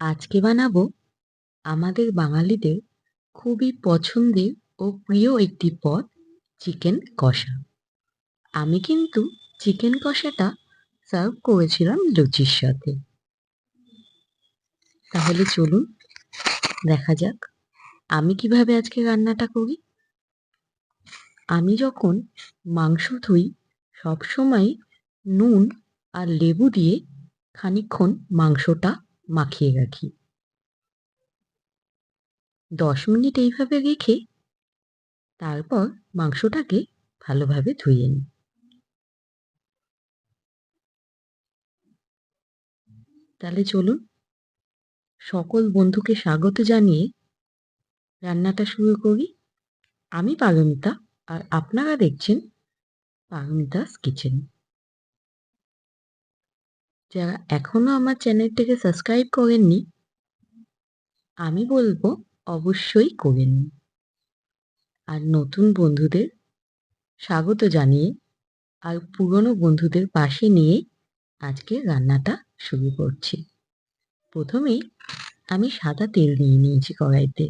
আজকে বানাবো আমাদের বাঙালিদের খুবই পছন্দের ও প্রিয় একটি পদ, চিকেন কষা। আমি কিন্তু চিকেন কষাটা সার্ভ করেছিলাম লুচির সাথে। তাহলে চলুন, দেখা যাক আমি কীভাবে আজকে রান্নাটা করি। আমি যখন মাংস ধুই, সবসময় নুন আর লেবু দিয়ে খানিক্ষণ মাংসটা মাখিয়ে রাখি। দশ মিনিট এইভাবে রেখে তারপর মাংসটাকে ভালোভাবে ধুয়ে নিই। তাহলে চলুন সকল বন্ধুকে স্বাগত জানিয়ে রান্নাটা শুরু করি। আমি পারমিতা আর আপনারা দেখছেন পারমিতাস কিচেন। যারা এখনও আমার চ্যানেলটাকে সাবস্ক্রাইব করেননি, আমি বলব অবশ্যই করে নিন। আর নতুন বন্ধুদের স্বাগত জানিয়ে, আর পুরনো বন্ধুদের পাশে নিয়ে আজকে রান্নাটা শুরু করছি। প্রথমেই আমি সাদা তেল নিয়ে নিয়েছি কড়াইতে।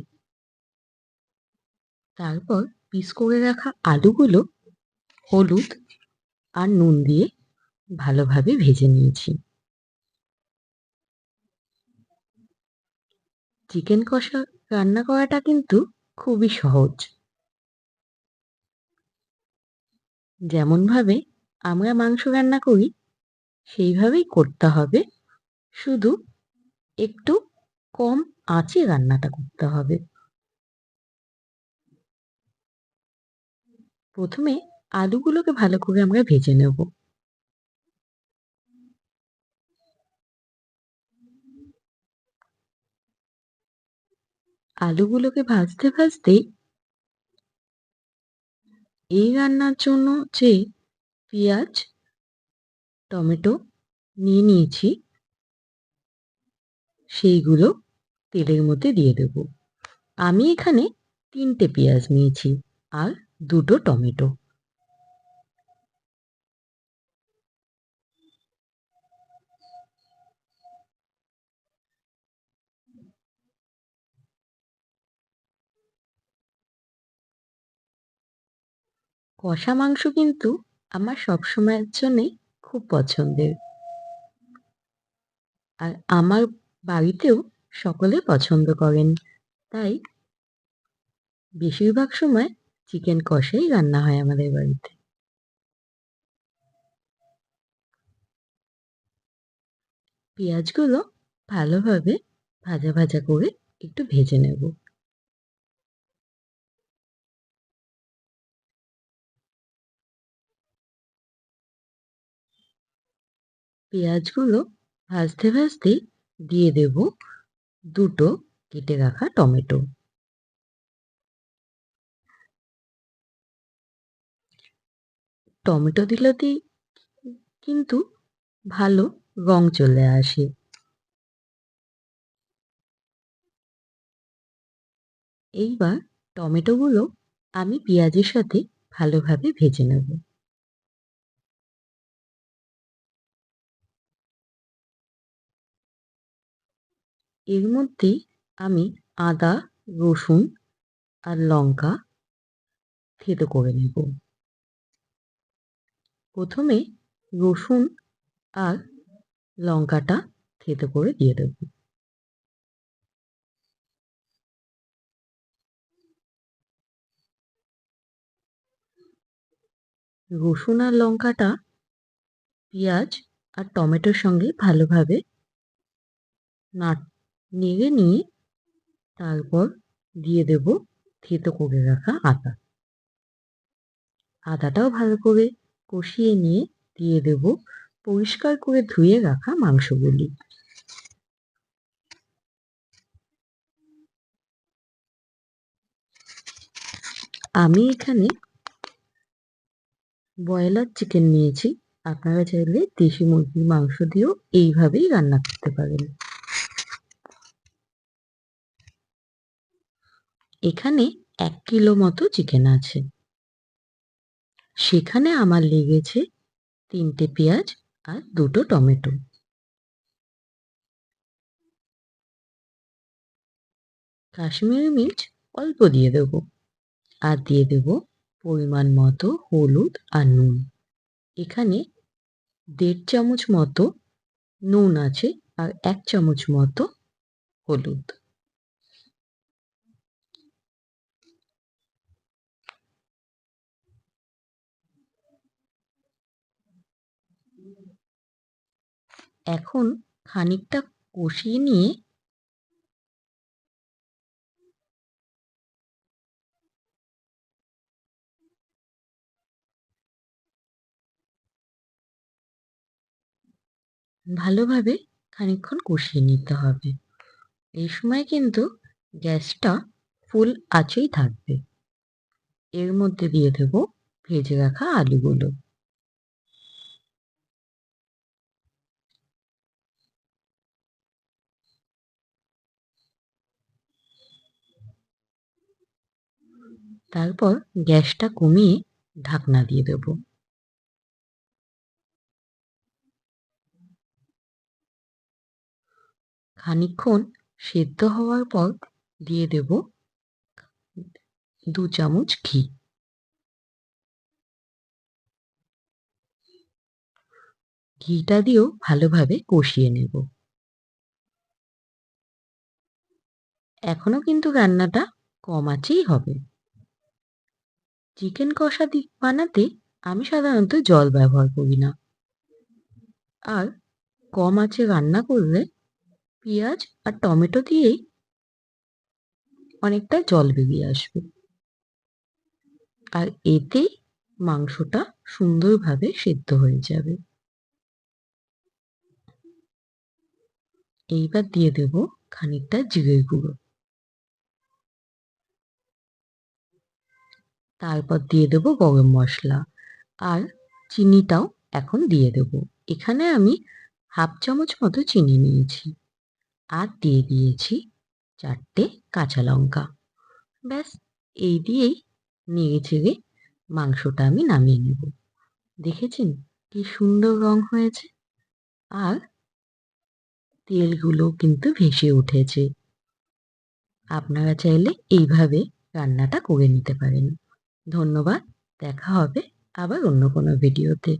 তারপর পিস করে রাখা আলুগুলো হলুদ আর নুন দিয়ে ভালোভাবে ভেজে নিয়েছি। চিকেন কষা রান্না করাটা কিন্তু খুবই সহজ। যেমনভাবে আমরা মাংস রান্না করি, সেইভাবেই করতে হবে। শুধু একটু কম আঁচে রান্নাটা করতে হবে। প্রথমে আলুগুলোকে ভালো করে আমরা ভেজে নেব। আলুগুলোকে ভাজতে ভাজতে এই রান্নার জন্য যে পেঁয়াজ, টমেটো নিয়ে নিয়েছি, সেইগুলো তেলের মধ্যে দিয়ে দেব। আমি এখানে তিনটে পেঁয়াজ নিয়েছি আর দুটো টমেটো। কষা মাংস কিন্তু আমার সবসময়ের জন্যেই খুব পছন্দের। আর আমার বাড়িতেও সকলে পছন্দ করেন। তাই বেশিরভাগ সময় চিকেন কষাই রান্না হয় আমাদের বাড়িতে। পেঁয়াজগুলো ভালোভাবে ভাজা ভাজা করে একটু ভেজে নেব। পেঁয়াজগুলো ভাজতে ভাজতে দিয়ে দেব দুটো কেটে রাখা টমেটো। টমেটো দিলেতেই কিন্তু ভালো রং চলে আসে। এইবার টমেটোগুলো আমি পেঁয়াজের সাথে ভালোভাবে ভেজে নেব। এর মধ্যে আমি আদা, রসুন আর লঙ্কা থেতো করে নেব। প্রথমে রসুন আর লঙ্কাটা থেতো করে দিয়ে দেব। রসুন আর লঙ্কাটা পেঁয়াজ আর টমেটোর সঙ্গে ভালোভাবে না নেড়ে নিয়ে তারপর দিয়ে দেব থেতো করে রাখা আদা। আদাটাও ভালো করে কষিয়ে নিয়ে দিয়ে দেব পরিষ্কার করে ধুয়ে রাখা মাংসগুলি। আমি এখানে ব্রয়লার চিকেন নিয়েছি, আপনারা চাইলে দেশি মুরগির মাংস দিয়েও এইভাবেই রান্না করতে পারেন। এখানে এক কিলো মতো চিকেন আছে। সেখানে আমার লেগেছে তিনটে পেঁয়াজ আর দুটো টমেটো। কাশ্মীরি মির্চ অল্প দিয়ে দেব আর দিয়ে দেব পরিমাণ মতো হলুদ আর নুন। এখানে দেড় চামচ মতো নুন আছে আর এক চামচ মতো হলুদ। এখন খানিকটা কষিয়ে নিয়ে ভালোভাবে খানিকক্ষণ কষিয়ে নিতে হবে। এই সময় কিন্তু গ্যাসটা ফুল আঁচেই থাকবে। এর মধ্যে দিয়ে দেব ভেজে রাখা আলুগুলো। তারপর গ্যাসটা কমিয়ে ঢাকনা দিয়ে দেব। খানিকক্ষণ সেদ্ধ হওয়ার পর দিয়ে দেব দু চামচ ঘি। ঘিটা দিয়েও ভালোভাবে কষিয়ে নেব। এখনও কিন্তু রান্নাটা কম আছেই হবে। চিকেন কষা বানাতে আমি সাধারণত জল ব্যবহার করি না। আর কম আঁচে রান্না করলে পেঁয়াজ আর টমেটো দিয়েই অনেকটা জল বেরিয়ে আসবে। আর এতেই মাংসটা সুন্দরভাবে সেদ্ধ হয়ে যাবে। এইবার দিয়ে দেব খানিকটা জিরের গুঁড়ো। তারপর দিয়ে দেব গরম মশলা। আর চিনিটাও এখন দিয়ে দেব। এখানে আমি হাফ চামচ মতো চিনি নিয়েছি। আর দিয়ে দিয়েছি চারটে কাঁচা লঙ্কা। ব্যাস, এই দিয়েই নেড়ে চেড়ে মাংসটা আমি নামিয়ে নেব। দেখেছেন কি সুন্দর রং হয়েছে? আর তেলগুলো কিন্তু ভেসে উঠেছে। আপনারা চাইলে এইভাবে রান্নাটা করে নিতে পারেন। ধন্যবাদ দেখা হবে আবার অন্য কোনো ভিডিওতে।